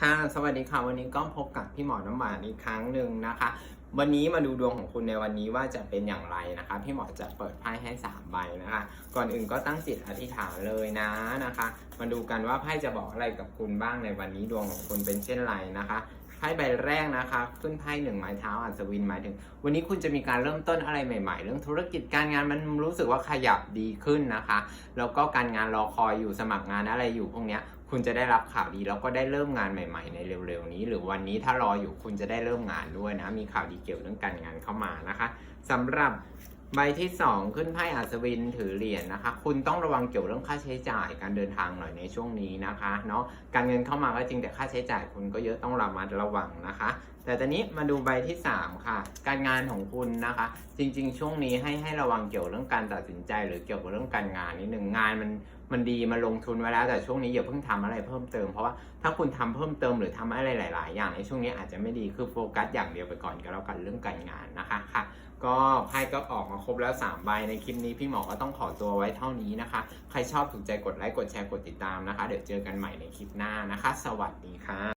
ค่ะสวัสดีค่ะ วันนี้ก็พบกับพี่หมอน้ำหวานอีกครั้งหนึ่งนะคะ วันนี้มาดูดวงของคุณในวันนี้ว่าจะเป็นอย่างไรนะคะ พี่หมอจะเปิดไพ่ให้3ใบนะคะ ก่อนอื่นก็ตั้งจิตอธิษฐานเลยนะนะคะ มาดูกันว่าไพ่จะบอกอะไรกับคุณบ้างในวันนี้ดวงของคุณเป็นเช่นไรนะคะไพ่ใบแรกนะคะขึ้นไพ่หนึ่งไม้เท้าอัศวินหมายถึง วันนี้คุณจะมีการเริ่มต้นอะไรใหม่ๆ เรื่องธุรกิจการงานมันรู้สึกว่าขยับดีขึ้นนะคะ แล้วก็การงานรอคอยอยู่สมัครงานอะไรอยู่พวกเนี้ยคุณจะได้รับข่าวดีแล้วก็ได้เริ่มงานใหม่ ๆ ในเร็วๆนี้ หรือวันนี้ถ้ารออยู่คุณจะได้เริ่มงานด้วยนะ มีข่าวดีเกี่ยวเรื่องการงานเข้ามานะคะสำหรับใบที่ 2 ขึ้นไพ่อัศวินถือเหรียญนะคะ คุณต้องระวังเกี่ยวเรื่องค่าใช้จ่ายการเดินทางหน่อยในช่วงนี้นะคะเนาะการเงินเข้ามาก็จริงแต่ค่าใช้จ่ายคุณก็เยอะต้องระมัดระวังนะคะ แต่ตอนนี้มาดูใบที่ 3 ค่ะ การงานของคุณนะคะ จริง ๆ ช่วงนี้ให้ให้ระวังเกี่ยวเรื่องการตัดสินใจ หรือเกี่ยวกับเรื่องการงานนิดหนึ่งงานมัน มันดีมาลงทุนไว้แล้วแต่ช่วงนี้อย่าเพิ่งทำอะไรเพิ่มเติมเพราะว่าถ้าคุณทำเพิ่มเติมหรือทำอะไรหลาย ๆ อย่างในช่วงนี้อาจจะไม่ดีคือโฟกัสอย่างเดียวไปก่อนก็แล้วกันเรื่องการงานนะคะค่ะก็ไพ่ก็ออกมาครบแล้ว3ใบในคลิปนี้พี่หมอก็ต้องขอตัวไว้เท่านี้นะคะ ใครชอบถูกใจกดไลค์กดแชร์กดติดตามนะคะ เดี๋ยวเจอกันใหม่ในคลิปหน้านะคะ สวัสดีค่ะ